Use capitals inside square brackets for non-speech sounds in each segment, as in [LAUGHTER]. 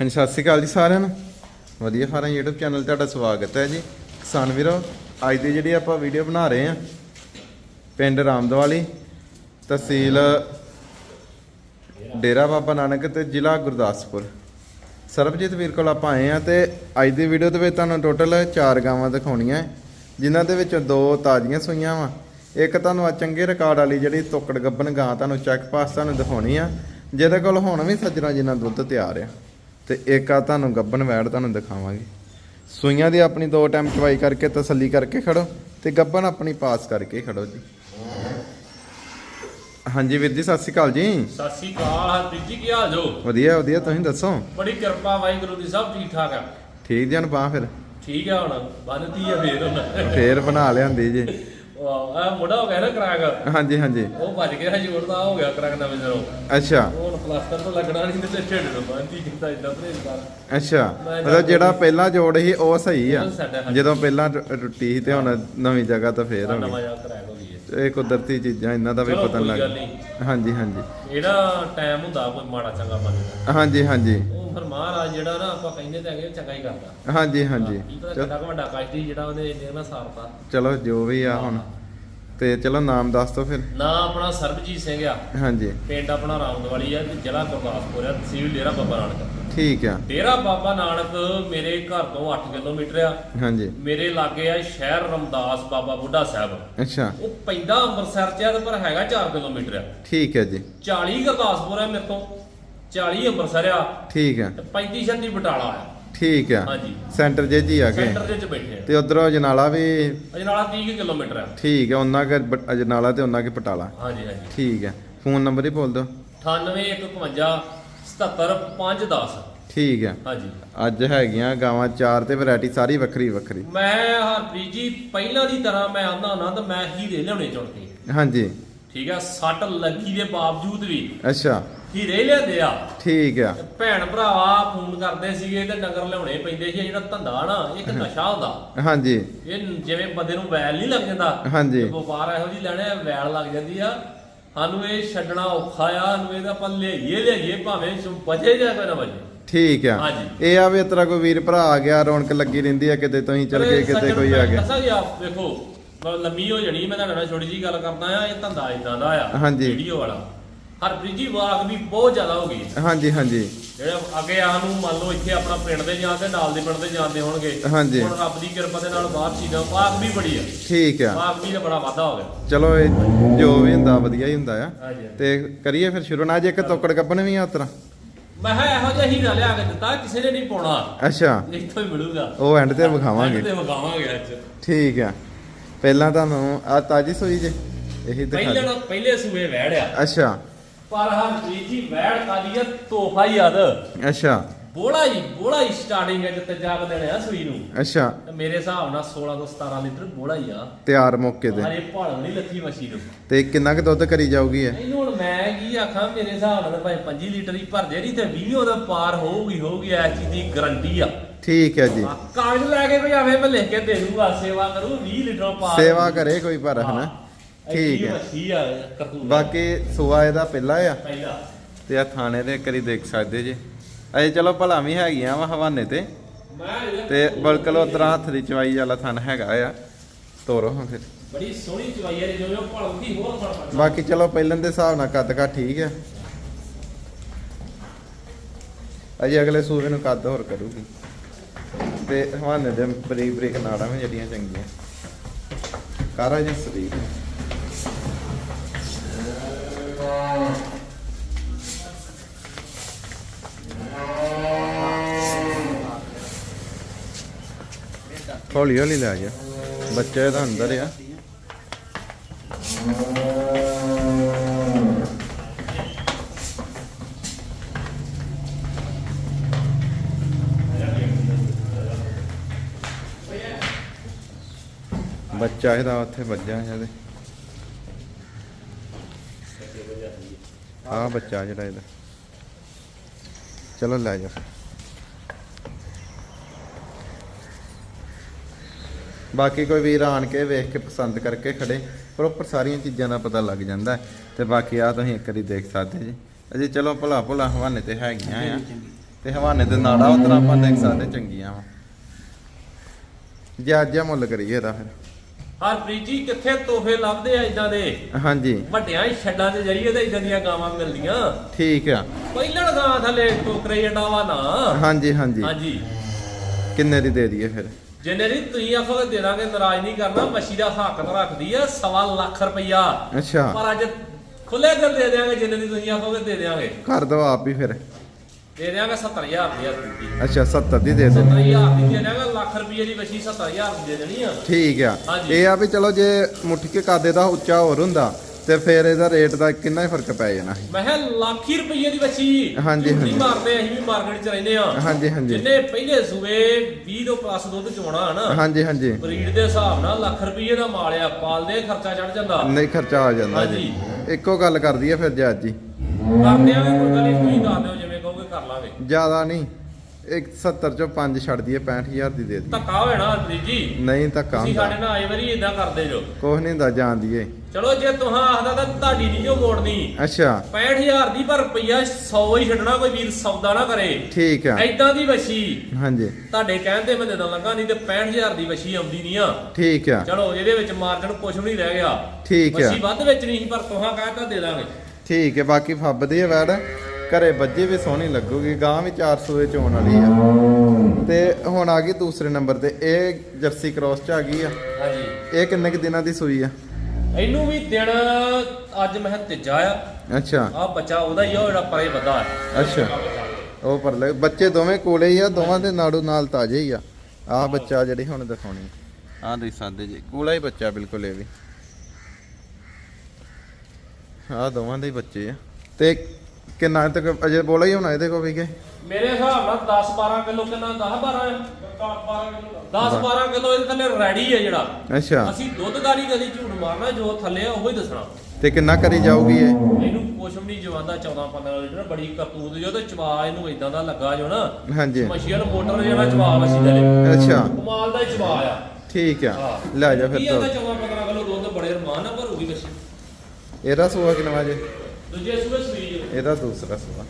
ਹਾਂਜੀ ਸਤਿ ਸ਼੍ਰੀ ਅਕਾਲ ਜੀ ਸਾਰਿਆਂ ਨੂੰ। ਵਧੀਆ ਫਾਰਮ YouTube ਚੈਨਲ ਤੁਹਾਡਾ ਸਵਾਗਤ ਹੈ ਜੀ। ਕਿਸਾਨ ਵੀਰੋ ਅੱਜ ਦੀ ਜਿਹੜੀ ਆਪਾਂ ਵੀਡੀਓ ਬਣਾ ਰਹੇ ਹਾਂ ਪਿੰਡ ਰਾਮਦਵਾਲੀ ਤਹਿਸੀਲ ਡੇਰਾ ਬਾਬਾ ਨਾਨਕ ਤੇ ਜ਼ਿਲ੍ਹਾ ਗੁਰਦਾਸਪੁਰ। ਸਰਬਜੀਤ ਵੀਰ ਕੋਲ ਆਪਾਂ ਆਏ ਆ ਤੇ ਅੱਜ ਦੀ ਵੀਡੀਓ ਦੇ ਵਿੱਚ ਤੁਹਾਨੂੰ ਟੋਟਲ 4 ਗਾਵਾਂ ਦਿਖਾਉਣੀਆਂ। ਹੈ, ਜਿਨ੍ਹਾਂ ਦੇ ਵਿੱਚੋਂ ਦੋ ਤਾਜ਼ੀਆਂ ਸੂਈਆਂ ਵਾ। ਇੱਕ ਤੁਹਾਨੂੰ ਆ ਚੰਗੇ ਰਿਕਾਰਡ ਵਾਲੀ ਜਿਹੜੀ ਤੋਕੜ ਗੱਬਨ ਗਾਂ ਤੁਹਾਨੂੰ ਚੈੱਕ ਪਾਸ ਤੁਹਾਨੂੰ ਦਿਖਾਉਣੀ ਆ। ਜਿਹਦੇ ਕੋਲ ਹੁਣ ਵੀ ਸੱਜਣਾ ਜਿੰਨਾ ਦੁੱਧ ਤਿਆਰ ਆ। ਤੇ ਇੱਕ ਆ ਤੁਹਾਨੂੰ ਗੱਬਨ ਵੈੜ ਤੁਹਾਨੂੰ ਦਿਖਾਵਾਂਗੇ। ਸੂਈਆਂ ਦੀ ਆਪਣੀ ਦੋ ਟਾਈਮ ਚਵਾਈ ਕਰਕੇ ਤਸੱਲੀ ਕਰਕੇ ਖੜੋ ਤੇ ਗੱਬਨ ਆਪਣੀ ਪਾਸ ਕਰਕੇ ਖੜੋ ਜੀ। ਹਾਂਜੀ ਵੀਰ ਜੀ ਸਤਿ ਸ਼੍ਰੀ ਅਕਾਲ ਜੀ। ਸਤਿ ਸ੍ਰੀ ਅਕਾਲ ਹਰਪ੍ਰੀਤ ਜੀ ਕੀ ਹਾਲ ਜੋ? ਵਧੀਆ ਵਧੀਆ ਤੁਸੀਂ ਦੱਸੋ? ਬੜੀ ਕਿਰਪਾ ਵਾਹਿਗੁਰੂ ਦੀ ਸਭ ਠੀਕ ਠਾਕ ਆ। ਠੀਕ ਜਨ ਪਾ ਫਿਰ। ਠੀਕ ਆ ਹੁਣ ਬੰਨਤੀ ਆ ਫੇਰ ਹੁਣ। ਫੇਰ ਬਣਾ ਲਿਆਂਦੀ ਜੀ। ਆ ਮੁੰਡਾ ਹੋ ਗਿਆ ਨਾ ਕਰਾਗ ਹਾਂਜੀ ਹਾਂਜੀ। ਉਹ ਭੱਜ ਗਿਆ ਜੋਰ ਦਾ ਹੋ ਗਿਆ ਕਰਾਗ ਨਵੇਂ ਜਰੋ ਅੱਛਾ। ਹੁਣ ਪਲਾਸਟਰ ਤੋਂ ਲੱਗਣਾ ਨਹੀਂ ਤੇ ਢਿੱਡ ਨੂੰ ਬੰਨਤੀ ਕੀਤਾ ਇਦਾਂ ਕਰ। ਅੱਛਾ। ਮਤਲਬ ਜਿਹੜਾ ਪਹਿਲਾਂ ਜੋੜ ਸੀ ਉਹ ਸਹੀ ਆ। ਜਦੋਂ ਪਹਿਲਾਂ ਟੁੱਟੀ ਸੀ ਤੇ ਹੁਣ ਨਵੀਂ ਜਗ੍ਹਾ ਤਾਂ ਫੇਰ ਹੋ ਨਵਾਂ ਜਿਹਾ ਕਰਾਗ ਹੋ ਗਈ ਹੈ ਇਹ ਕੁਦਰਤੀ ਚੀਜ਼ਾਂ ਇਹਨਾਂ ਦਾ ਵੀ ਚਲੋ ਪਤਾ ਕੋਈ ਲੱਗ ਗੱਲ ਨਹੀਂ। ਹਾਂਜੀ ਹਾਂਜੀ। ਇਹਦਾ ਟਾਈਮ ਹੁੰਦਾ ਕੋਈ ਮਾੜਾ ਚੰਗਾ ਬੰਦਾ ਹਾਂਜੀ ਹਾਂਜੀ। ਉਹ ਫਿਰ ਮਹਾਰਾਜ ਜਿਹੜਾ ਨਾ ਆਪਾਂ ਕਹਿੰਦੇ ਤੇ ਹੈਗੇ ਚੰਗਾ ਹੀ ਕਰਦਾ। ਹਾਂਜੀ ਹਾਂਜੀ। ਕੀ ਪਤਾ ਚਲੋ- ਕਿੰਨਾ ਕੁ ਵੱਡਾ ਕਾਸ਼ਤੀ ਜਿਹੜਾ ਉਹਨੇ ਇੰਨੇ ਨਾਲ ਸਾਰਤਾ ਚਲੋ ਜੋ ਵੀ ਆ ਹੁਣ। ਤੇ ਚਲੋ ਨਾਮ ਦੱਸ ਦਿਓ ਫਿਰ। ਨਾ ਆਪਣਾ ਸਰਬਜੀਤ ਸਿੰਘ ਆ। ਹਾਂਜੀ। ਪਿੰਡ ਆਪਣਾ ਰਾਮਦਵਾਲੀ ਆ ਤੇ ਜ਼ਿਲ੍ਹਾ ਗੁਰਦਾਸਪੁਰ ਆ ਤਹਿਸੀਲ ਡੇਰਾ ਬਾਬਾ ਨਾਨਕ। ਠੀਕ ਆ। ਡੇਰਾ ਬਾਬਾ ਨਾਨਕ ਮੇਰੇ ਘਰ ਤੋਂ 8 ਕਿਲੋਮੀਟਰ ਆ। ਹਾਂਜੀ। ਮੇਰੇ ਲਾਗੇ ਆ ਸ਼ਹਿਰ ਰਮਦਾਸ ਬਾਬਾ ਬੁੱਢਾ ਸਾਹਿਬ। ਅੱਛਾ। ਉਹ ਪੈਂਦਾ ਅੰਮ੍ਰਿਤਸਰ ਚ ਆ ਪਰ ਹੈਗਾ 4 ਕਿਲੋਮੀਟਰ ਆ। ਠੀਕ ਹੈ ਜੀ। 40 ਗੁਰਦਾਸਪੁਰ ਆ ਮੇਰੇ ਤੋਂ। 40 ਅੰਮ੍ਰਿਤਸਰ ਆ। ਠੀਕ ਤੇ 35 ਛੱਤੀ ਬਟਾਲਾ ਆ। ਠੀਕ ਆ। ਹਾਂਜੀ। ਸੈਂਟਰ ਜੇ ਜੀ ਆ ਕੇ। ਸੈਂਟਰ ਦੇ ਵਿੱਚ ਬੈਠੇ ਆ। ਤੇ ਉਧਰੋਂ ਜਨਾਲਾ ਵੀ ਅਜਨਾਲਾ 30 ਕੁ ਕਿਲੋਮੀਟਰ ਆ। ਠੀਕ ਹੈ ਉਹਨਾਂ ਕੇ ਅਜਨਾਲਾ ਤੇ ਉਹਨਾਂ ਕੇ ਪਟਾਲਾ। ਹਾਂਜੀ ਹਾਂਜੀ। ਠੀਕ ਹੈ ਫੋਨ ਨੰਬਰ ਹੀ ਬੋਲ ਦਿਓ। 98 77510 ਠੀਕ ਹੈ ਹਾਂਜੀ। ਅੱਜ ਹੈਗੀਆਂ ਗਾਵਾਂ ਚਾਰ ਤੇ ਵੈਰਾਈਟੀ ਸਾਰੀ ਵੱਖਰੀ ਵੱਖਰੀ। ਮੈਂ ਹਰਪ੍ਰੀਤ ਜੀ ਪਹਿਲਾਂ ਦੀ ਤਰ੍ਹਾਂ ਮੈਂ ਆਂਦਾ ਹੁੰਦਾ ਤਾਂ ਮੈਂ ਹੀਰੇ ਲਿਆਉਣੇ ਚੁਣ ਕੇ। ਹਾਂਜੀ। ਠੀਕ ਆ ਸੱਟ ਲੱਗੀ ਦੇ ਬਾਵਜੂਦ ਵੀ। ਅੱਛਾ। ਹੀਰੇ ਲਿਆਂਦੇ ਆ। ਠੀਕ ਆ। ਭੈਣ ਭਰਾਵਾ ਫੋਨ ਕਰਦੇ ਸੀਗੇ ਤੇ ਨਗਰ ਲਿਆਉਣੇ ਪੈਂਦੇ ਸੀ ਜਿਹੜਾ ਧੰਦਾ ਨਾ ਇੱਕ ਨਸ਼ਾ ਹੁੰਦਾ। ਹਾਂਜੀ। ਇਹ ਜਿਵੇਂ ਬੰਦੇ ਨੂੰ ਵੈਲ ਨਹੀਂ ਲੱਗ ਜਾਂਦਾ ਹਾਂਜੀ। ਵਪਾਰ ਇਹੋ ਜੀ ਲੈਣੇ ਵੈਲ ਲੱਗ ਜਾਂਦੀ ਆ। ਸਾਨੂੰ ਇਹ ਛੱਡਣਾ ਔਖਾ ਆ ਸਾਨੂੰ ਇਹਦਾ ਆਪਾਂ ਲਿਆਈਏ ਲਿਆਈਏ ਭਾਵੇਂ ਬਚੇ ਜਾਂ ਕੋਈ ਨਾ ਬਚੇ। ਠੀਕ ਆ। ਇਹ ਆ ਵੀ ਤੇਰਾ ਕੋਈ ਵੀਰ ਭਰਾ ਆ ਗਿਆ ਰੌਣਕ ਲੱਗੀ ਰਹਿੰਦੀ ਆ ਕਿਤੇ ਤੁਸੀਂ ਚਲ ਗਏ ਕਿਤੇ ਕੋਈ ਆ ਗਿਆ। ਦੱਸਾਂ ਜੀ ਆਪ ਮਤਲਬ ਲੰਮੀ ਹੋ ਜਣੀ ਮੈਂ ਤੁਹਾਡੇ ਨਾਲ ਛੋਟੀ ਜੀ ਗੱਲ ਕਰਦਾ ਆ ਇਹ ਧੰਦਾ ਇਦਾਂ ਦਾ ਆ। ਵੀਡੀਓ ਵਾਲਾ। ਹਰਪ੍ਰੀਤ ਜੀ ਵਾਗ ਵੀ ਬਹੁਤ ਜ਼ਿਆਦਾ ਹੋ ਗਈ। ਹਾਂਜੀ ਹਾਂਜੀ। ਜਿਹੜੇ ਅੱਗੇ ਆ ਨੂੰ ਮੰਨ ਲਓ ਇੱਥੇ ਆਪਣਾ ਪਿੰਡ ਦੇ ਜਾਂਦੇ ਨਾਲ ਦੇ ਪਿੰਡ ਦੇ ਜਾਂਦੇ ਹੋਣਗੇ ਹਾਂਜੀ। ਹੁਣ ਰੱਬ ਦੀ ਕਿਰਪਾ ਦੇ ਨਾਲ ਬਾਹਰ ਚੀਜ਼ਾਂ ਵਾਗ ਵੀ ਬੜੀ ਆ। ਠੀਕ ਆ। ਵਾਗ ਵੀ ਦਾ ਬੜਾ ਵਾਧਾ ਹੋ ਗਿਆ। ਚਲੋ ਇਹ ਜੋ ਵੀ ਹੁੰਦਾ ਵਧੀਆ ਹੀ ਹੁੰਦਾ ਆ। ਤੇ ਕਰੀਏ ਫਿਰ ਸ਼ੁਰੂ। ਨਾ ਜੇ ਇੱਕ ਤੋਕੜ ਕੱਪਣ ਵੀ ਆ ਉਤਰਾ ਮੈਂ ਇਹੋ ਜਿਹਾ ਹੀਰਾ ਲਿਆ ਕੇ ਦਿੱਤਾ ਕਿਸੇ ਨੇ ਨਹੀਂ ਪਾਉਣਾ। ਅੱਛਾ। ਇੱਥੋਂ ਹੀ ਮਿਲੂਗਾ। ਉਹ ਐਂਡ ਤੇ ਵਿਖਾਵਾਂਗੇ। ਤੇ ਵਿਖਾਵਾਂਗੇ ਅੱਜ। ਠੀਕ ਆ। ਪਹਿਲਾਂ ਤੁਹਾਨੂੰ ਆ ਤਾਜੀ ਸੂਈ ਜੇ। ਇਹੀ ਦਿਖਾ ਪਹਿਲੇ ਪਹਿਲੇ ਸੂਏ ਵਹਿੜਿਆ ਅੱਛਾ। ਪਰ ਹਰਪ੍ਰੀਤ ਜੀ ਵਹਿੜ ਕਾਦੀ ਆ ਤੋਹਫਾ ਹੀ ਯਾਦ ਅੱਛਾ। ਬੋਲਾ ਹੀ ਬੋਲਾ ਹੀ ਸਟਾਰਟਿੰਗ ਹੈ ਜਿੱਤੇ ਜਾ ਕੇ ਦੇਣੇ ਆ ਸੂਈ ਨੂੰ। ਅੱਛਾ। ਤੇ ਮੇਰੇ ਹਿਸਾਬ ਨਾਲ 16 ਤੋਂ 17 ਲੀਟਰ ਬੋਲਾ ਹੀ ਆ। ਤਿਆਰ ਮੌਕੇ ਤੇ। ਹਰੇ ਭਾਲ ਨਹੀਂ ਲੱਥੀ ਮੱਛੀ ਨੂੰ ਤੇ ਕਿੰਨਾ ਕੁ ਦੁੱਧ ਕਰੀ ਜਾਊਗੀ ਇਹ? ਨਹੀਂ ਹੁਣ ਮੈਂ ਕੀ ਆਖਾਂ ਮੇਰੇ ਹਿਸਾਬ ਨਾਲ ਭਾਵੇਂ 5 ਲੀਟਰ ਹੀ ਭਰ ਜੇ ਨਹੀਂ ਤੇ 20 ਉਹਦਾ ਪਾਰ ਹੋਊਗੀ ਹੋਊਗੀ ਐਸ ਚੀਜ਼ ਦੀ ਗਾਰੰਟੀ ਆ। ਠੀਕ ਹੈ ਜੀ। ਕਾਗਜ਼ ਲੈ ਕੇ ਕੋਈ ਆਵੇ ਮੈਂ ਲਿਖ ਕੇ ਦੇ ਦੂੰਗਾ ਸੇਵਾ ਕਰੂ 20 ਲੀਟਰ ਪਾਰ। ਸੇਵਾ ਕਰੇ ਕੋਈ ਪਰ ਹਨਾ? ਠੀਕ ਹੈ ਮੱਛੀ ਆ। ਕਰਤੂਤ। ਬਾਕੀ ਸੂਆ ਇਹਦਾ ਪਹਿਲਾ ਆ। ਪਹਿਲਾ। ਤੇ ਆ ਥਾਣੇ ਦੇ ਕਰੀ ਦੇਖ ਸਕਦੇ ਜੇ। ਅਜੇ ਚਲੋ ਭਲਾ ਵੀ ਹੈਗੀਆਂ ਵਾ ਹਵਾਨੇ ਤੇ। ਤੇ ਬਲਕਲ ਉਤਰਾ ਹੱਥ ਦੀ ਚਵਾਈ ਵਾਲਾ ਥਣ ਹੈਗਾ ਆ। ਤੋਰੋ ਹਾਂ ਫਿਰ। ਬੜੀ ਸੋਹਣੀ ਚਵਾਈ ਹੈ ਜੋ ਜੋ ਭਲਦੀ ਹੋਰ ਫੜ ਬਾਕੀ ਚਲੋ ਪਹਿਲਾਂ ਦੇ ਹਿਸਾਬ ਨਾਲ ਕੱਦ ਕਾ ਠੀਕ ਆ। ਅਜੇ ਅਗਲੇ ਸੂਬੇ ਨੂੰ ਕੱਦ ਹੋਰ ਕਰੂਗੀ। ਤੇ ਹਵਾਨੇ ਦੇ ਬਰੀਕ ਬਰੀਕ ਨਾੜਾਂ ਵੀ ਜਿਹੜੀਆਂ ਚੰਗੀਆਂ। ਕਾਰਾ ਜੀ ਸਰੀਰ। ਹੌਲੀ ਹੌਲੀ ਲੈ ਜਾ। ਬੱਚਾ ਇਹਦਾ ਅੰਦਰ ਆ। ਬੱਚਾ ਇਹਦਾ ਉੱਥੇ ਵੱਜਾ ਇਹਦੇ। ਆ ਬੱਚਾ ਜਿਹੜਾ ਇਹਦਾ। ਚਲੋ ਲੈ ਜਾ। ਬਾਕੀ ਕੋਈ ਵੀਰ ਆਣ ਕੇ ਵੇਖ ਕੇ ਪਸੰਦ ਕਰਕੇ ਖੜੇ ਪ੍ਰੋਪਰ ਸਾਰੀਆਂ ਚੀਜ਼ਾਂ ਦਾ ਪਤਾ ਲੱਗ ਜਾਂਦਾ ਤੇ ਬਾਕੀ ਆ ਤੁਸੀਂ ਇੱਕ ਵਾਰੀ ਦੇਖ ਸਕਦੇ ਜੀ। ਅਜੇ ਚਲੋ ਭਲਾ ਭਲਾ ਹਵਾਨੇ ਤੇ ਹੈਗੀਆਂ ਆ। ਤੇ ਹਵਾਨੇ ਦੇ ਨਾੜਾ ਉਤਰਾ ਆਪਾਂ ਦੇਖ ਸਕਦੇ ਚੰਗੀਆਂ ਵਾ। ਜੇ ਅੱਜ ਆ ਮੁੱਲ ਕਰੀਏ ਤਾਂ ਫਿਰ। ਹਰਪ੍ਰੀਤ ਜੀ ਕਿੱਥੇ ਤੋਹਫੇ ਲੱਭਦੇ ਆ ਇਦਾਂ ਦੇ? ਹਾਂਜੀ। ਵੱਡਿਆਂ ਹੀ ਛੱਡਾਂ ਦੇ ਜਰੀਏ ਤੇ ਇਦਾਂ ਦੀਆਂ ਗਾਵਾਂ ਮਿਲਦੀਆਂ। ਠੀਕ ਆ। ਪਹਿਲਣ ਗਾਂ ਥੱਲੇ ਟੋਕਰੇ ਜੱਟਾ ਵਾ ਨਾ। ਹਾਂਜੀ ਹਾਂਜੀ। ਹਾਂਜੀ। ਕਿੰਨੇ ਦੀ ਦੇ ਦਈਏ ਫਿਰ? ਜਿੰਨੇ ਦੀ ਤੁਸੀਂ ਆਖੋਗੇ ਦੇ ਦਾਂਗੇ ਨਾਰਾਜ਼ ਨਹੀਂ ਕਰਨਾ। ਮੱਛੀ ਦਾ ਹੱਕ ਤਾਂ ਰੱਖਦੀ ਆ ਸਵਾ ਲੱਖ ਰੁਪਈਆ। ਅੱਛਾ। ਪਰ ਅੱਜ ਖੁੱਲੇ ਦਿਲ ਦੇ ਦਿਆਂਗੇ ਜਿੰਨੇ ਦੀ ਤੁਸੀਂ ਆਖੋਗੇ ਦੇ ਦਿਆਂਗੇ। ਕਰ ਦੋ ਆਪ ਹੀ ਫਿਰ। ਦੇ ਦਿਆਂਗੇ 70000 ਦੀ ਅੱਛਾ 70 ਦੀ ਦੇ ਦੇ 70000 ਦੀ ਦੇ ਦਿਆਂਗੇ ਲੱਖ ਰੁਪਈਏ ਦੀ ਮੱਛੀ 70000 ਦੀ ਦੇ ਦੇਣੀ ਆ। ਠੀਕ ਆ। ਹਾਂਜੀ। ਇਹ ਆ ਵੀ ਚਲੋ ਜੇ ਮੁੱਠੀ ਕੇ ਕਾਦੇ ਦਾ ਉੱਚਾ ਹੋਰ ਹੁੰਦਾ ਤੇ ਫਿਰ ਇਹਦਾ ਰੇਟ ਦਾ ਕਿੰਨਾ ਹੀ ਫ਼ਰਕ ਪੈ ਜਾਣਾ ਸੀ। ਮੈਂ ਕਿਹਾ ਲੱਖ ਹੀ ਦੀ ਮੱਛੀ ਹਾਂਜੀ, ਹਾਂਜੀ। ਮਾਰਦੇ ਅਸੀਂ ਵੀ ਮਾਰਕੀਟ 'ਚ ਰਹਿੰਦੇ ਆ। ਹਾਂਜੀ ਹਾਂਜੀ। ਜਿੰਨੇ ਪਹਿਲੇ ਸੂਏ 20 ਤੋਂ ਪਲੱਸ ਦੁੱਧ ਚੋਣਾ ਹਨਾ ਹਾਂਜੀ ਹਾਂਜੀ। ਬਰੀਡ ਦੇ ਹਿਸਾਬ ਨਾਲ ਲੱਖ ਰੁਪਈਏ ਦਾ ਮਾਲ ਆ ਪਾਲਦੇ ਖਰਚਾ ਚੜ ਜਾਂਦਾ। ਨਹੀਂ ਖਰਚਾ ਆ ਜਾਂਦਾ ਜੀ। ਇੱਕੋ ਗੱਲ ਕਰਦੀ ਆ ਫਿਰ ਜੀ। ਕਰ ਦਿਆਂਗੇ ਕੋਈ ਗੱਲ ਨਹੀਂ ਤੁਸੀਂ ਦੱਸ ਦਿਓ ਜਿਵੇਂ ਕਹੋਗੇ ਕਰ ਲਾਂਗੇ। ਜ਼ਿਆਦਾ ਨਹੀਂ। ਇੱਕ 70 ਚੋਂ 5 ਛੱਡ ਦਈਏ 65000 ਦੀ ਦੇ ਦੀ ਧੱਕਾ ਹੋਇਆ ਨਾ ਹਰਪ੍ਰੀਤ ਜੀ? ਨਹੀਂ ਧੱਕਾ ਤੁਸੀਂ ਸਾਡੇ ਨਾਲ ਆਏ ਵਾਰੀ ਇਦਾਂ ਕਰਦੇ ਜੋ। ਕੁਛ ਨਹੀਂ ਹੁੰਦਾ ਜਾਣ ਦੀਏ। ਚਲੋ ਜੇ ਤੁਹਾਂ ਆਖਦਾ ਤਾਂ ਤੁਹਾਡੀ ਨਹੀਂ ਜੋ ਮੋੜਨੀ ਅੱਛਾ। 65000 ਦੀ ਪਰ ਰੁਪਈਆ 100 ਹੀ ਛੱਡਣਾ ਕੋਈ ਵੀਰ ਸੌਦਾ ਨਾ ਕਰੇ। ਠੀਕ ਆ। ਐਦਾਂ ਦੀ ਵਸ਼ੀ। ਹਾਂਜੀ। ਤੁਹਾਡੇ ਕਹਿਣ ਤੇ ਮੈਂ ਦੇ ਲੱਗਾ ਨਹੀਂ ਤੇ 65000 ਦੀ ਵਸ਼ੀ ਆਉਂਦੀ ਨਹੀਂ ਆ। ਠੀਕ ਆ। ਚਲੋ ਇਹਦੇ ਵਿੱਚ ਮਾਰਜਨ ਕੁਝ ਵੀ ਨਹੀਂ ਰਹਿ ਗਿਆ। ਠੀਕ ਆ। ਵਸ਼ੀ ਵੱਧ ਵਿੱਚ ਨਹੀਂ ਪਰ ਤੁਹਾਂ ਕਹਿਤਾ ਦੇ ਦਾਂਗੇ। ਠੀਕ ਹੈ ਬਾਕੀ ਫੱਬਦੀ ਹੈ ਵੈੜ। ਘਰੇ ਬੱਜੇ ਵੀ ਸੋਹਣੀ ਲੱਗੂਗੀ ਗਾਂ ਵੀ 400 ਦੇ ਚੋਣ ਵਾਲੀ ਆ। ਤੇ ਹੁਣ ਆ ਗਈ ਦੂਸਰੇ ਨੰਬਰ ਤੇ ਇਹ ਜਰਸੀ ਕ੍ਰੋਸ ਚ ਆ ਗਈ ਆ। ਹਾਂਜੀ। ਇਹ ਕਿੰਨੇ ਕੁ ਦਿਨਾਂ ਦੀ ਸੂਈ ਆ? ਇਹਨੂੰ ਵੀ ਦਿਨ ਅੱਜ ਮੈਂ ਤੀਜਾ ਆ। ਅੱਛਾ। ਆ ਬੱਚਾ ਉਹਦਾ ਹੀ ਆ ਜਿਹੜਾ ਪਰੇ ਵੱਧਾ ਅੱਛਾ। ਉਹ ਪਰ ਲੈ ਬੱਚੇ ਦੋਵੇਂ ਕੋਲੇ ਹੀ ਆ ਦੋਵਾਂ ਦੇ ਨਾੜੂ ਨਾਲ ਤਾਜ਼ੇ ਹੀ ਆ। ਆ ਬੱਚਾ ਜਿਹੜੀ ਹੁਣ ਦਿਖਾਉਣੀ ਆ। ਦੇਖ ਸਕਦੇ ਜੀ ਕੋਲਾ ਹੀ ਬੱਚਾ ਬਿਲਕੁਲ ਇਹ ਵੀ। ਆ ਦੋਵਾਂ ਦੇ ਬੱਚੇ ਆ। ਤੇ ਕਿੰਨਾ ਤੱਕ ਅਜੇ ਬੋਲਾ ਹੀ ਹੋਣਾ ਇਹਦੇ ਕੋਲ ਵੀ ਕੇ? ਮੇਰੇ ਹਿਸਾਬ ਨਾਲ 10 12 ਕਿਲੋ ਕਿੰਨਾ 10 12 ਹੈ। 10 12 ਕਿਲੋ ਇਹਦੇ ਥੱਲੇ ਰੈਡੀ ਹੈ ਜਿਹੜਾ। ਅੱਛਾ। ਅਸੀਂ ਦੁੱਧ ਦਾ ਨਹੀਂ ਕਦੀ ਝੂਠ ਮਾਰਨਾ ਜੋ ਥੱਲੇ ਆ ਉਹੀ ਦੱਸਣਾ। ਤੇ ਕਿੰਨਾ ਕਰੀ ਜਾਊਗੀ ਇਹ? ਇਹਨੂੰ ਕੁਛ ਵੀ ਨਹੀਂ ਜਵਾਦਾ 14 15 ਲੀਟਰ ਬੜੀ ਕਰਤੂਤ ਜੋ ਤੇ ਚਵਾ ਇਹਨੂੰ ਇਦਾਂ ਦਾ ਲੱਗਾ ਜੋ ਨਾ। ਹਾਂਜੀ। ਮਸ਼ੀਨ ਮੋਟਰ ਜਿਹੜਾ ਚਵਾ ਵਸੀ ਦੇ ਅੱਛਾ। ਕਮਾਲ ਦਾ ਹੀ ਚਵਾ ਆ। ਠੀਕ ਆ। ਹਾਂ। ਲੈ ਜਾ ਫਿਰ ਕੀ ਤੋਂ। ਆਂਦਾ 14 15 ਕਿਲੋ ਦੁੱਧ ਬੜੇ ਰਮਾਨ ਨਾਲ ਭਰੂਗੀ ਵਸੀ ਇਹਦਾ ਸੂਆ ਕਿੰਨਾ ਵਜੇ ਦੂਜੇ ਸੂਏ ਸੂਈ ਇਹਦਾ ਦੂਸਰਾ ਸੂਆ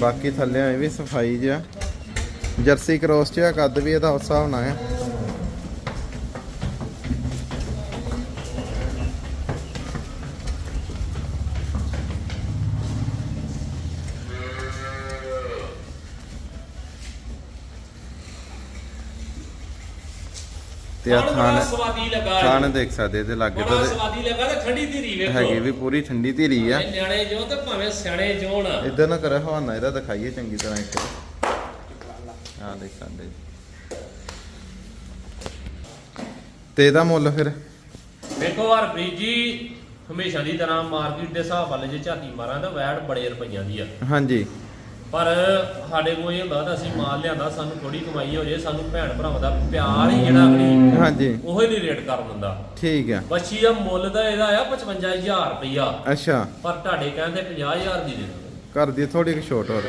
ਬਾਕੀ ਥੱਲੇ ਇਹ ਵੀ ਸਫ਼ਾਈ ਜਿਹਾ। ਜਰਸੀ ਕ੍ਰੋਸ ਚ ਆ ਕੱਦ ਵੀ ਇਹਦਾ ਉਸ ਹਿਸਾਬ ਨਾਲ ਤੇ ਆ ਬੜਾ ਸਵਾਦੀ ਲੱਗਾ ਦੇਖ ਸਕਦੇ ਇਹਦੇ ਲਾਗੇ ਬੜਾ ਤੋਂ ਸਵਾਦੀ ਲੱਗਾ ਤੇ ਠੰਡੀ ਧੀਰੀ ਵੇਖੋ। ਹੈਗੀ ਵੀ ਪੂਰੀ ਠੰਡੀ ਧੀਰੀ ਆ। ਇਹ ਨਿਆਣੇ ਜੋ ਤੇ ਭਾਵੇਂ ਸਿਆਣੇ ਜੋਣ ਇਧਰ ਨਾ ਕਰੇ ਹਵਾਨਾ ਇਹਦਾ ਦਿਖਾਈਏ ਚੰਗੀ ਤਰ੍ਹਾਂ ਇੱਕ। ਹਾਂ ਦੇਖ ਸਕਦੇ। ਤੇ ਇਹਦਾ ਮੁੱਲ ਫਿਰ? ਵੇਖੋ ਹਰਪ੍ਰੀਤ ਜੀ ਹਮੇਸ਼ਾ ਦੀ ਤਰ੍ਹਾਂ ਮਾਰਕੀਟ ਦੇ ਹਿਸਾਬ ਨਾਲ ਜੇ ਝਾਤੀ ਮਾਰਾਂ ਤਾਂ ਵੈਟ ਬੜੇ ਰੁਪਈਆਂ ਦੀ ਆ। ਹਾਂਜੀ। ਪਰ ਸਾਡੇ ਕੋਲ ਇਹ ਹੁੰਦਾ ਤਾਂ ਅਸੀਂ ਮਾਲ ਲਿਆਂਦਾ ਸਾਨੂੰ ਥੋੜੀ ਕਮਾਈ ਹੋ ਜੇ ਸਾਨੂੰ ਭੈਣ ਭਰਾਵਾਂ ਦਾ ਪਿਆਰ ਹੀ ਜਿਹੜਾ ਅਗਲੀ ਹਾਂਜੀ। ਉਹ ਹੀ ਨਹੀਂ ਰੇਟ ਕਰ ਦਿੰਦਾ। ਠੀਕ ਆ। ਬੱਚੀ ਦਾ ਮੁੱਲ ਦਾ ਇਹਦਾ ਆ 55000 ਰੁਪਈਆ। ਅੱਛਾ। ਪਰ ਤੁਹਾਡੇ ਕਹਿੰਦੇ 50000 ਦੀ ਦੇ ਕਰ ਦੀ ਥੋੜੀ ਕੁ ਛੋਟ ਹੋਰ।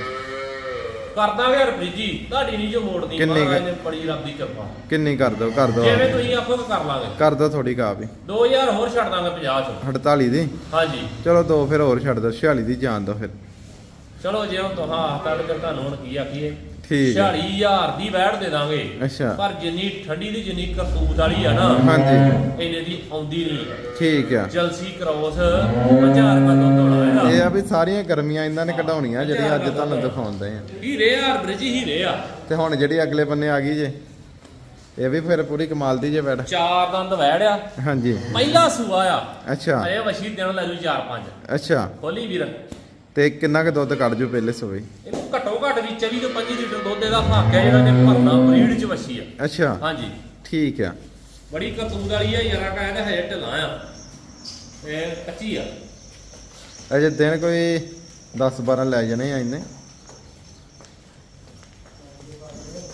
ਕਰ ਦਾਂਗੇ ਹਰਪ੍ਰੀਤ ਜੀ ਤੁਹਾਡੀ ਨਹੀਂ ਜੋ ਮੋੜਨੀ ਕਿੰਨੀ ਕੁ? ਮਹਾਰਾਜ ਨੇ ਬੜੀ ਰੱਬ ਦੀ ਕਿਰਪਾ। ਕਿੰਨੀ ਕਰ ਦੋ ਕਰ ਦੋ ਜਿਵੇਂ ਤੁਸੀਂ ਆਖੋ ਕਰ ਲਾਂਗੇ। ਕਰ ਦੋ ਥੋੜੀ ਕਾ ਵੀ। 2000 ਹੋਰ ਛੱਡ ਦਾਂਗੇ 50 ਚੋਂ। 48 ਦੀ? ਹਾਂਜੀ। ਚਲੋ ਦੋ ਫਿਰ ਹੋਰ ਛੱਡ ਦੋ 46 ਦੀ ਜਾਣ ਦੋ ਫਿਰ। ਚਲੋ ਜੇ ਹੁਣ ਤੁਹਾਂ ਆਖਤਾ ਤੇ ਫਿਰ ਤੁਹਾਨੂੰ ਹੁਣ ਕੀ ਆਖੀਏ ਠੀਕ 46000 ਦੀ ਵੈਟ ਦੇ ਦਾਂਗੇ। ਅੱਛਾ। ਪਰ ਜਿੰਨੀ ਠੰਡੀ ਦੀ ਜਿੰਨੀ ਕਰਤੂਤ ਵਾਲੀ ਆ ਨਾ ਹਾਂਜੀ। ਇਹਨੇ ਦੀ ਆਉਂਦੀ ਨਹੀਂ। ਠੀਕ ਆ। ਜਲਸੀ ਕ੍ਰੋਸ 5000 ਰੁਪਏ ਦੁੱਧ ਹੋਣਾ ਇਹ ਆ ਵੀ ਸਾਰੀਆਂ ਗਰਮੀਆਂ ਇਹਨਾਂ ਨੇ ਕਢਾਉਣੀਆਂ ਜਿਹੜੀਆਂ ਅੱਜ ਤੁਹਾਨੂੰ ਦਿਖਾਉਂਦੇ ਆ। ਹੀਰੇ ਆ ਬ੍ਰਿਜ ਹੀਰੇ ਆ। ਤੇ ਹੁਣ ਜਿਹੜੀ ਅਗਲੇ ਬੰਨੇ ਆ ਗਈ ਜੇ ਇਹ ਵੀ ਫਿਰ ਪੂਰੀ ਕਮਾਲ ਦੀ ਜੇ ਬੈਡ ਚਾਰ ਦੰਦ ਵੈੜ ਆ। ਹਾਂਜੀ। ਪਹਿਲਾ ਸੂਆ ਆ। ਅੱਛਾ। ਇਹ ਵਸ਼ੀ ਦੇਣ ਲੈ ਜੂ 4-5 ਅੱਛਾ। ਖੋਲੀ ਵੀਰ। ਤੇ ਕਿੰਨਾ ਕੁ ਦੁੱਧ ਕੱਢ ਜੂ ਪਹਿਲੇ ਸੋਵੇ ਇਹਨੂੰ ਘੱਟੋ ਘੱਟ ਵੀ 24 ਤੋਂ 25 ਲੀਟਰ ਦੁੱਧ ਇਹਦਾ ਹੈ ਜਿਹੜਾ ਨੇ ਭਰਨਾ ਬਰੀਡ ਚ ਵਸ਼ੀ ਆ। ਅੱਛਾ। ਹਾਂਜੀ। ਠੀਕ ਆ। ਬੜੀ ਕਰਤੂਤ ਵਾਲੀ ਆ ਯਾਰਾ ਕਹਿੰਦੇ ਹਜੇ ਢਿੱਲਾ ਆ। ਇਹ ਕੱਚੀ ਆ। ਅਜੇ ਦਿਨ ਕੋਈ 10 12 ਲੈ ਜਾਣੇ ਆ ਇਹਨੇ।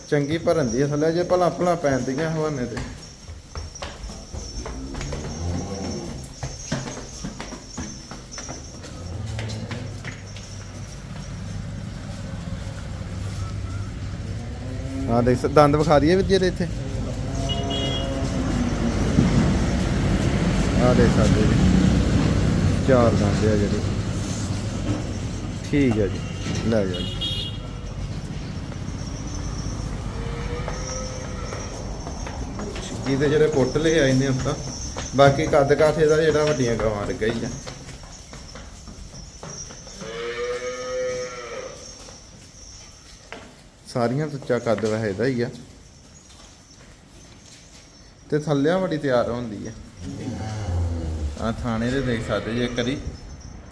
ਚੰਗੀ ਭਰਨ ਦੀ ਅਸਲ ਜੇ ਭਲਾ ਭਲਾ ਪੈਂਦੀਆਂ ਹਵਾਨੇ ਤੇ। ਆ ਆ ਦੇਖ ਸ- ਦੰਦ ਵਿਖਾ ਦਈਏ ਵੀਰ ਜੀ ਇੱਥੇ। ਆ ਦੇਖ ਸਕਦੇ ਜੀ। ਚਾਰ ਦੰਦ ਆ ਜਿਹੜੇ। ਠੀਕ ਹੈ ਜੀ। ਲੈ ਜਾ ਜੀ। ਇਹਦੇ ਜਿਹੜੇ ਪੁੱਟ ਲੈ ਨੇ ਆਪਾਂ, ਬਾਕੀ ਕੱਦ ਕਾਠੇ ਦਾ ਜਿਹੜਾ ਵੱਡੀਆਂ ਗਾਵਾਂ ਲੱਗਾ ਹੀ ਆ ਸਾਰੀਆਂ ਉੱਚਾ ਕੱਦ ਵੈਸੇ ਦਾ ਹੀ ਆ। ਤੇ ਥੱਲਿਆਂ ਬੜੀ ਤਿਆਰ ਹੁੰਦੀ ਆ। ਆ ਥਾਣੇ ਦੇ ਦੇਖ ਸਕਦੇ ਜੇ ਕਰੀ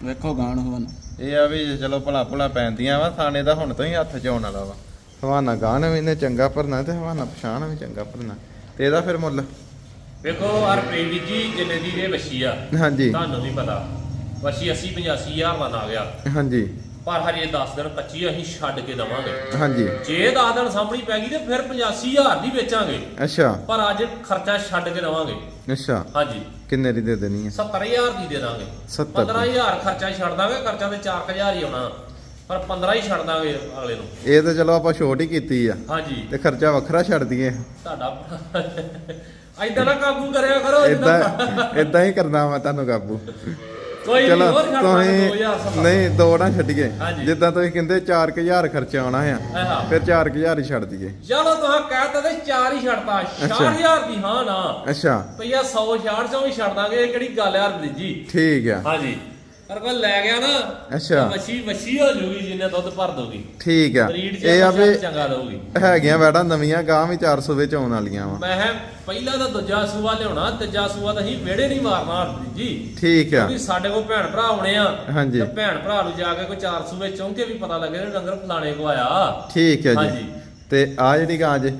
ਵੇਖੋ ਗਾਣ ਹੋਣ। ਇਹ ਆ ਵੀ ਚਲੋ ਭਲਾ ਭਲਾ ਪੈਂਦੀਆਂ ਵਾ ਥਾਣੇ ਦਾ ਹੁਣ ਤੋਂ ਹੀ ਹੱਥ 'ਚ ਆਉਣ ਵਾਲਾ ਵਾ। ਹਵਾਨਾ ਗਾਣ ਵੀ ਇਹਨੇ ਚੰਗਾ ਭਰਨਾ ਤੇ ਹਵਾਨਾ ਪਛਾਣ ਵੀ ਚੰਗਾ ਭਰਨਾ। ਤੇ ਇਹਦਾ ਫਿਰ ਮੁੱਲ? ਵੇਖੋ ਹਰਪ੍ਰੀਤ ਵੀਰ ਜੀ ਜਿੰਨੇ ਦੀ ਇਹ ਵਸ਼ੀ ਆ। ਹਾਂਜੀ। ਤੁਹਾਨੂੰ ਨਹੀਂ ਪਤਾ। ਵਸ਼ੀ 80 85 ਹਜ਼ਾਰ ਦਾ ਨਾ ਗਿਆ। ਹਾਂਜੀ। ਪਰ ਹਜੇ 10 ਦਿਨ ਕੱਚੀ ਅਸੀਂ ਛੱਡ ਕੇ ਦਵਾਂਗੇ। ਹਾਂਜੀ। ਜੇ 10 ਦਿਨ ਸਾਹਮਣੀ ਪੈ ਗਈ ਤੇ ਫਿਰ 85000 ਦੀ ਵੇਚਾਂਗੇ। ਅੱਛਾ। ਪਰ ਅੱਜ ਖਰਚਾ ਛੱਡ ਕੇ ਦਵਾਂਗੇ। ਅੱਛਾ। ਹਾਂਜੀ। ਕਿੰਨੇ ਦੀ ਦੇ ਦੇਣੀ ਹੈ? 70000 ਦੀ ਦੇ ਦਾਂਗੇ। 70 15000 ਖਰਚਾ ਛੱਡ ਦਾਂਗੇ ਖਰਚਾ ਤੇ 4000 ਹੀ ਆਉਣਾ। ਪਰ 15 ਹੀ ਛੱਡ ਦਾਂਗੇ ਅਗਲੇ ਨੂੰ। ਇਹ ਤਾਂ ਚਲੋ ਆਪਾਂ ਛੋਟ ਹੀ ਕੀਤੀ ਆ। ਹਾਂਜੀ। ਤੇ ਖਰਚਾ ਵੱਖਰਾ ਛੱਡ ਦਈਏ। ਤੁਹਾਡਾ [LAUGHS] ਐਦਾਂ ਨਾ ਕਾਬੂ ਕਰਿਆ ਕਰੋ ਇਦਾਂ ਇਦਾਂ ਹੀ ਕਰਨਾ ਵਾ ਤੁਹਾਨੂੰ ਕਾਬੂ। ਕੋਈ ਨਹੀਂ ਚਲੋ ਹੋਰ ਛੱਡ ਦਾਂਗੇ ਤੁਸੀਂ 2000 ਨਹੀਂ ਦੋ ਨਾ ਛੱਡੀਏ। ਜਿੱਦਾਂ ਤੁਸੀਂ ਕਹਿੰਦੇ 4000 ਖਰਚਾ ਆਉਣਾ ਆ। ਫਿਰ 4000 ਹੀ ਛੱਡ ਦਈਏ। ਚਲੋ ਤੁਸੀਂ ਕਹਿਤਾ ਤੇ 4 ਹੀ ਛੱਡਤਾ। 6000 ਦੀ ਹਾਂ ਨਾ। ਅੱਛਾ। ਭਈਆ 100 ਛਾੜ ਚੋਂ ਵੀ ਛੱਡ ਦਾਂਗੇ ਇਹ ਕਿਹੜੀ ਗੱਲ ਆ ਹਰਪ੍ਰੀਤ ਜੀ? ਠੀਕ ਆ। ਹਾਂਜੀ। ਪਰ ਕੋਈ ਲੈ ਗਿਆ ਨਾ ਅੱਛਾ। ਮੱਛੀ ਮੱਛੀ ਹੋ ਜੂਗੀ ਜਿੰਨੇ ਦੁੱਧ ਭਰ ਦੋਗੀ ਠੀਕ ਆ। ਬਰੀਡ ਚ ਇਹ ਆ ਵੀ ਚੰਗਾ ਦਊਗੀ। ਹੈਗੀਆਂ ਵੈੜਾਂ ਨਵੀਆਂ ਗਾਂ ਵੀ 400 ਵਿੱਚ ਆਉਣ ਵਾਲੀਆਂ ਵਾ। ਮੈਂ ਪਹਿਲਾਂ ਤਾਂ ਦੂਜਾ ਸੂਆ ਲਿਆਉਣਾ ਤੀਜਾ ਸੂਆ ਤਾਂ ਅਸੀਂ ਵਿਹੜੇ ਨਹੀਂ ਮਾਰਨਾ ਜੀ। ਠੀਕ ਆ। ਕਿਉਂਕਿ ਸਾਡੇ ਕੋਲ ਭੈਣ ਭਰਾ ਹੋਣੇ ਆ। ਹਾਂਜੀ। ਤੇ ਭੈਣ ਭਰਾ ਨੂੰ ਜਾ ਕੇ ਕੋਈ ਚਾਰ ਸੂਏ ਚੌਂਕੇ ਵੀ ਪਤਾ ਲੱਗੇ ਨੇ ਡੰਗਰ ਫਲਾਣੇ ਕੋ ਆਇਆ। ਠੀਕ ਆ ਜੀ। ਤੇ ਆ ਜਿਹੜੀ ਗਾਂ ਜੇ?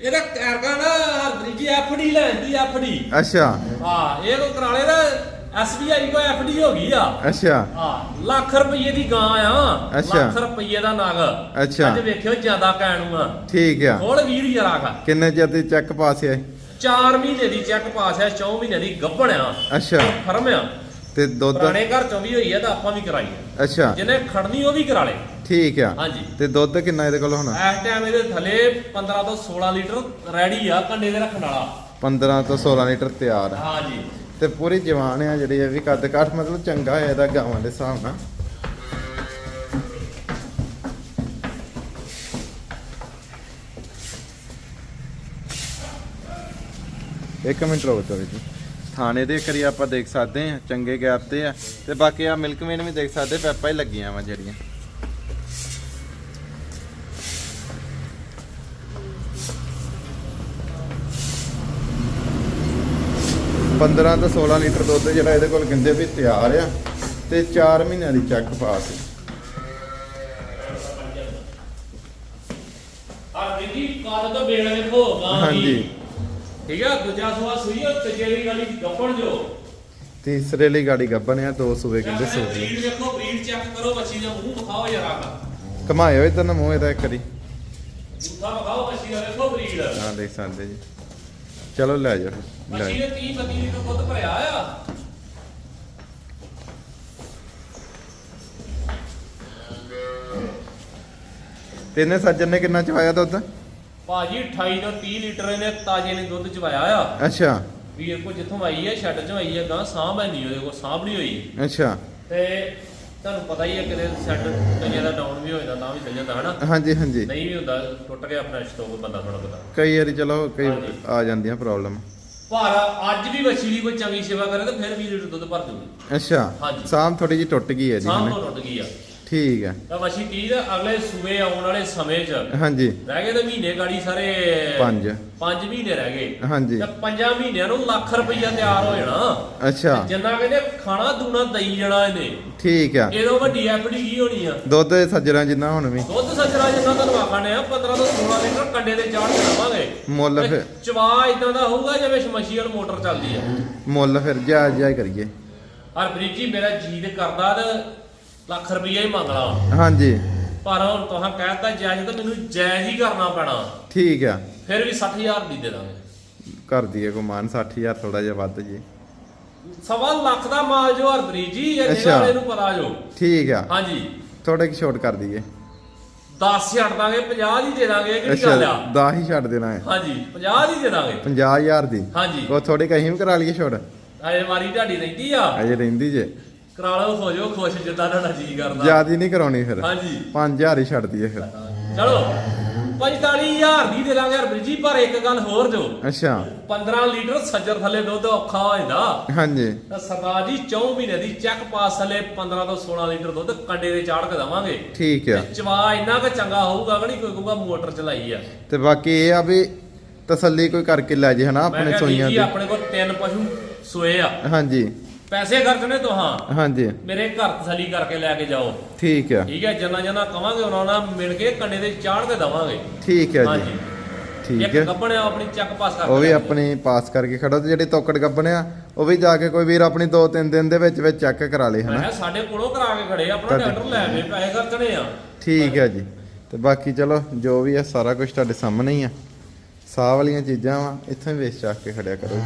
ਇਹਦਾ ਕਰਗਾ ਨਾ ਹਰਪ੍ਰੀਤ ਜੀ ਐਫਡੀ ਲੈਂਦੀ ਐਫਡੀ। ਅੱਛਾ। ਹਾਂ ਇਹ ਕੋ ਕਰਾਲੇ ਦਾ ਐਸਬੀਆਈ ਕੋ ਐਫਡੀ ਹੋ ਗਈ ਆ। ਅੱਛਾ। ਹਾਂ ਲੱਖ ਰੁਪਏ ਦੀ ਗਾਂ ਆ। ਅੱਛਾ। ਲੱਖ ਰੁਪਏ ਦਾ ਨਗ। ਅੱਛਾ। ਅੱਜ ਵੇਖਿਓ ਜ਼ਿਆਦਾ ਕਾਣੂ ਆ। ਠੀਕ ਆ। ਕੋਲ ਵੀਰ ਜਰਾ ਕਾ ਕਿੰਨੇ ਚਿਰ ਦੀ ਚੈੱਕ ਪਾਸ ਹੈ 4 ਮਹੀਨੇ ਦੀ ਚੈੱਕ ਪਾਸ ਹੈ 4 ਮਹੀਨੇ ਦੀ ਗੱਭਣ ਆ। ਅੱਛਾ। ਫਰਮ ਆ। ਤੇ ਦੁੱਧ? ਪੁਰਾਣੇ ਘਰ ਚੋਂ ਵੀ ਹੋਈ ਆ ਤਾਂ ਆਪਾਂ ਵੀ ਕਰਾਈ ਆ। ਅੱਛਾ। ਜਿਹਨੇ ਖੜਨੀ ਉਹ ਵੀ ਕਰਾ ਲੇ ਠੀਕ ਆ। ਹਾਂਜੀ। ਤੇ ਦੁੱਧ ਕਿੰਨਾ ਇਹਦੇ ਕੋਲ ਹੁਣ? ਇਸ ਟਾਈਮ ਇਹਦੇ ਥੱਲੇ 15 ਤੋਂ 16 ਲੀਟਰ ਰੈਡੀ ਆ ਕੰਡੇ ਦੇ ਰੱਖਣ ਵਾਲਾ। 15 ਤੋਂ 16 ਲੀਟਰ ਤਿਆਰ ਆ। ਹਾਂਜੀ। ਤੇ ਪੂਰੀ ਜਵਾਨ ਆ ਜਿਹੜੀ ਇਹ ਵੀ ਕੱਦ ਕਾਠ, ਮਤਲਬ ਚੰਗਾ ਹੈ ਇਹਦਾ ਗਾਵਾਂ ਦੇ ਹਿਸਾਬ ਨਾਲ। ਇੱਕ ਮਿੰਟ ਰੁਕੋ ਚਲੋ ਜੀ। ਥਾਣੇ ਦੇ ਕਰੀ ਆਪਾਂ ਦੇਖ ਸਕਦੇ ਆ, ਚੰਗੇ ਗੈਪ ਤੇ ਆ। ਤੇ ਬਾਕੀ ਆ ਮਿਲਕਮੇਨ ਵੀ ਦੇਖ ਸਕਦੇ, ਪੈਪਾ ਹੀ ਲੱਗੀਆਂ ਵਾ ਜਿਹੜੀਆਂ। ਪੰਦਰਾਂ ਤੋਂ 16 ਲੀਟਰ ਦੁੱਧ ਜਿਹੜਾ ਇਹਦੇ ਕੋਲ ਕਹਿੰਦੇ ਵੀ ਤਿਆਰ ਆ ਤੇ 4 ਮਹੀਨਿਆਂ ਦੀ ਚੱਕ ਪਾਸ ਆ। ਜੀ ਕਾਦ ਤੋਂ ਬੇੜ ਵੇਖੋ ਗਾਂ ਦੀ ਹਾਂਜੀ। ਠੀਕ ਆ ਦੂਜਾ ਸੂਆ ਸੂਈ ਉਹ ਤਜੇਰੀ ਵਾਲੀ ਗੱਪਣ ਜੋ। ਤੀਸਰੇ ਲਈ ਗਾੜੀ ਗੱਬਨ ਆ ਦੋ ਸੂਵੇ ਕਹਿੰਦੇ ਸੂਵੇ ਬਰੀਡ ਵੇਖੋ ਬਰੀਡ ਚੈੱਕ ਕਰੋ ਬੱਚੀ ਦਾ ਮੂੰਹ ਵਿਖਾਓ ਜਰਾ ਕਾ। ਕਮਾਇਓ ਇਧਰ ਨੂੰ ਮੂੰਹ ਇਹਦਾ ਇੱਕ ਵਾਰੀ। ਮੂੰਹ ਵਿਖਾਓ ਬੱਚੀ ਦਾ ਵੇਖੋ ਬਰੀਡ ਹਾਂ ਦੇਖ ਸਕਦੇ ਜੀ। ਚਲੋ ਲੈ ਜਾ ਲੈ। ਜਾਓ। ਨੇ 30 32 ਲੀਟਰ ਦੁੱਧ ਭਰਿਆ ਆ। ਤੇ ਇਹਨੇ ਸੱਜਣ ਨੇ ਕਿੰਨਾ ਚਵਾਇਆ ਦੁੱਧ? ਭਾਜੀ 28 ਤੋਂ 30 ਲੀਟਰ ਇਹਨੇ ਤਾਜੇ ਨੇ ਦੁੱਧ ਚਵਾਇਆ ਆ। ਅੱਛਾ। ਵੀਰ ਕੋ ਜਿੱਥੋਂ ਆਈ ਹੈ ਛੱਡ ਚੋਂ ਆਈ ਹੈ ਗਾਂ ਸਾਂਭ ਹੈ ਨਹੀਂ ਉਹਦੇ ਕੋਲ ਸਾਂਭ ਨਹੀਂ ਹੋਈ। ਅੱਛਾ। ਤੇ ਤੁਹਾਨੂੰ ਪਤਾ ਹੀ ਹੈ ਕਿਤੇ ਸੈੱਟ ਕਈਆਂ ਦਾ ਡਾਊਨ ਵੀ ਹੋ ਜਾਂਦਾ ਤਾਂ ਵੀ ਚੱਲ ਜਾਂਦਾ ਹਨਾ? ਹਾਂਜੀ ਹਾਂਜੀ। ਨਹੀਂ ਵੀ ਹੁੰਦਾ ਟੁੱਟ ਗਿਆ ਫਰੈਸ਼ ਤੋਂ ਬੰਦਾ ਥੋੜਾ ਬਤਾ ਕਈ ਵਾਰੀ ਚਲੋ ਕਈ ਹਾਂਜੀ। ਆ ਜਾਂਦੀਆਂ ਪ੍ਰੋਬਲਮ ਪਰ ਅੱਜ ਵੀ ਬੱਚੀ ਦੀ ਕੋਈ ਚੰਗੀ ਸੇਵਾ ਕਰੇ ਤਾਂ ਫਿਰ 20 ਲੀਟਰ ਦੁੱਧ ਭਰ ਦੂਗੀ। ਅੱਛਾ। ਹਾਂਜੀ। ਸਾਮ ਥੋੜੀ ਜੀ ਟੁੱਟ ਗਈ ਹੈ ਜੀ ਸਾਂਭ ਹਨਾ? ਤੋਂ ਟੁੱਟ ਗਈ ਆ। ਠੀਕ ਹੈ ਤਾਂ ਬੱਚੀ ਤੀ ਦਾ ਅਗਲੇ ਸੂਏ ਆਉਣ ਵਾਲੇ ਸਮੇਂ 'ਚ ਹਾਂਜੀ। ਰਹਿ ਗਏ ਤੇ ਮਹੀਨੇ ਗਾੜੀ ਸਾਰੇ ਪੰਜ। 5 ਮਹੀਨੇ ਰਹਿ ਗਏ। ਹਾਂਜੀ। ਤੇ ਪੰਜਾਂ ਮਹੀਨਿਆਂ ਨੂੰ ਲੱਖ ਰੁਪਈਆ ਤਿਆਰ ਹੋ ਜਾਣਾ। ਅੱਛਾ। ਜਿੰਨਾ ਕਹਿੰਦੇ ਖਾਣਾ ਦੂਣਾ ਦਈ ਜਾਣਾ ਇਹਨੇ। ਠੀਕ ਆ। ਇਹਦੋਂ ਵੱਡੀ ਐਫਡੀ ਕੀ ਹੋਣੀ ਆ? ਦੁੱਧ ਦੇ ਸੱਜਰਾਂ ਜਿੰਨਾ ਹੁਣ ਵੀ। ਦੁੱਧ ਸੱਜਰਾ ਜਿੰਨਾ ਤੁਹਾਨੂੰ ਆਖਣੇ ਆ 15 ਤੋਂ 16 ਲੀਟਰ ਕੰਡੇ ਦੇ ਚਾੜ ਕੇ ਲਵਾਂਗੇ। ਮੁੱਲ ਫਿਰ ਚਵਾ ਇਦਾਂ ਦਾ ਹੋਊਗਾ ਜਿਵੇਂ ਸਮਸ਼ੀ ਵਾਲ ਮੋਟਰ ਚੱਲਦੀ ਆ। ਮੁੱਲ ਫਿਰ ਜਾ ਜਾ ਕਰੀਏ। ਹਰਪ੍ਰੀਤ ਜੀ ਮੇਰਾ ਜੀ ਤੇ ਕਰਦਾ ਤੇ ਲੱਖ ਰੁਪਈਆ ਹੀ ਮੰਗਣਾ ਹਾਂਜੀ। ਪਰ ਹੁਣ ਤੁਹਾਂ ਕਹਿਤਾ ਜਾਇਜ਼ ਤਾਂ ਮੈਨੂੰ ਜਾਇਜ਼ ਹੀ ਕਰਨਾ ਪੈਣਾ। ਠੀਕ ਆ। ਫਿਰ ਵੀ 60000 ਦੀ ਦੇ ਦਾਂਗੇ। ਕਰ ਦਈਏ ਕੋ ਮਾਨ 60000 ਥੋੜਾ ਜਿਹਾ ਵੱਧ ਜੀ। ਸਵਾ ਲੱਖ ਦਾ ਮਾਲ ਜੋ ਹਰਪ੍ਰੀਤ ਜੀ ਇਹ ਨੂੰ ਪਤਾ ਜੋ। ਠੀਕ ਆ। ਹਾਂਜੀ। ਥੋੜਾ ਕੀ ਛੋਟ ਕਰ ਦਈਏ। 10 ਛੱਡ ਦਾਂਗੇ 50 ਦੀ ਦੇ ਦਾਂਗੇ ਕਿਹੜੀ ਗੱਲ ਆ? 10 ਹੀ ਛੱਡ ਦੇਣਾ ਹੈ। ਹਾਂਜੀ 50 ਦੀ ਦੇ ਦਾਂਗੇ। 50000 ਦੀ। ਹਾਂਜੀ। ਉਹ ਥੋੜੀ ਕਹੀਂ ਵੀ ਕਰਾ ਲਈਏ ਛੋੜ ਅਜੇ ਵਾਰੀ ਢਾਡੀ ਰਹਿੰਦੀ ਆ। ਅਜੇ ਰਹਿੰਦੀ ਜੇ। ਕਰਾ ਲਓ ਹੋ ਜਾਓ ਖੁਸ਼ ਜਿੱਦਾਂ ਤੁਹਾਡਾ ਜੀ ਕਰਦਾ। ਜਿਆਦੀ ਨਹੀਂ ਕਰਾਉਣੀ ਫਿਰ। ਹਾਂਜੀ। 5000 ਹੀ ਛੱਡ ਦਈਏ ਫਿਰ। ਚਲੋ 45000 ਦੀ ਦੇ ਦਾਂਗੇ ਹਰਬੀਰ ਜੀ ਪਰ ਇੱਕ ਗੱਲ ਹੋਰ ਜੋ ਅੱਛਾ। 15 ਲੀਟਰ ਸੱਜਰ ਥੱਲੇ ਦੁੱਧ ਔਖਾ ਹੋ ਜਾਂਦਾ। ਹਾਂਜੀ। ਤਾਂ ਸਰਦਾਰ ਜੀ 4 ਮਹੀਨੇ ਦੀ ਚੈੱਕ ਪਾਸ ਥੱਲੇ 15 ਤੋਂ 16 ਲੀਟਰ ਦੁੱਧ ਕੰਡੇ ਦੇ ਚਾੜ ਕੇ ਦਵਾਂਗੇ। ਠੀਕ ਆ। ਚਵਾ ਇੰਨਾ ਕੁ ਚੰਗਾ ਹੋਊਗਾ ਕਿ ਨਹੀਂ ਕੋਈ ਕਹੂਗਾ ਮੋਟਰ ਚਲਾਈ ਆ। ਤੇ ਬਾਕੀ ਇਹ ਆ ਵੀ ਤਸੱਲੀ ਕੋਈ ਕਰਕੇ ਲੈ ਜੇ ਹਨਾ ਆਪਣੇ ਸੋਈਆਂ ਦੀ। ਆਪਣੇ ਕੋਲ ਤਿੰਨ ਪਸ਼ੂ ਸੋਏ ਆ। ਹਾਂਜੀ। ਪੈਸੇ ਖਰਚਣੇ ਤੁਹਾਂ ਹਾਂਜੀ। ਮੇਰੇ ਘਰ ਤਸੱਲੀ ਕਰਕੇ ਲੈ ਕੇ ਜਾਓ। ਠੀਕ ਆ। ਠੀਕ ਹੈ ਜਨਾ ਜਨਾ ਕਵਾਂਗੇ ਉਹਨਾਂ ਨਾਲ ਮਿਲ ਕੇ ਕੰਡੇ ਦੇ ਚਾੜ ਕੇ ਦਵਾਂਗੇ। ਠੀਕ ਆ ਜੀ। ਹਾਂਜੀ। ਠੀਕ ਇੱਕ ਹੈ ਗੱਬਣ ਆ ਆਪਣੀ ਚੱਕ ਪਾਸ ਕਰਕੇ ਉਹ ਵੀ ਲੈ ਕੇ ਆਪਣੀ ਪਾਸ ਕਰਕੇ ਖੜੋ ਤੇ ਜਿਹੜੀ ਤੋਕੜ ਗੱਬਣਿਆ ਉਹ ਵੀ ਜਾ ਕੇ ਕੋਈ ਵੀਰ ਆਪਣੀ 2-3 ਦਿਨ ਦੇ ਵਿੱਚ ਵਿੱਚ ਚੈੱਕ ਕਰਾ ਲੇ ਮੈਂ ਹਨਾ ਕਿਹਾ ਸਾਡੇ ਕੋਲੋਂ ਕਰਾ ਕੇ ਖੜੇ ਆ, ਆਪਣਾ ਤੁਹਾਡੇ- ਡਾਕਟਰ ਲੈ ਆਵੇ ਪੈਸੇ ਖਰਚਣੇ ਆ। ਠੀਕ ਹੈ ਜੀ। ਤੇ ਬਾਕੀ ਚਲੋ ਜੋ ਵੀ ਆ ਸਾਰਾ ਕੁਝ ਤੁਹਾਡੇ ਸਾਹਮਣੇ ਹੀ ਆ। ਸਾਹ ਵਾਲੀਆਂ ਚੀਜ਼ਾਂ ਵਾ ਇੱਥੋਂ ਹੀ ਵੇਚ ਚੱਕ ਕੇ ਖੜਿਆ ਕਰੋ।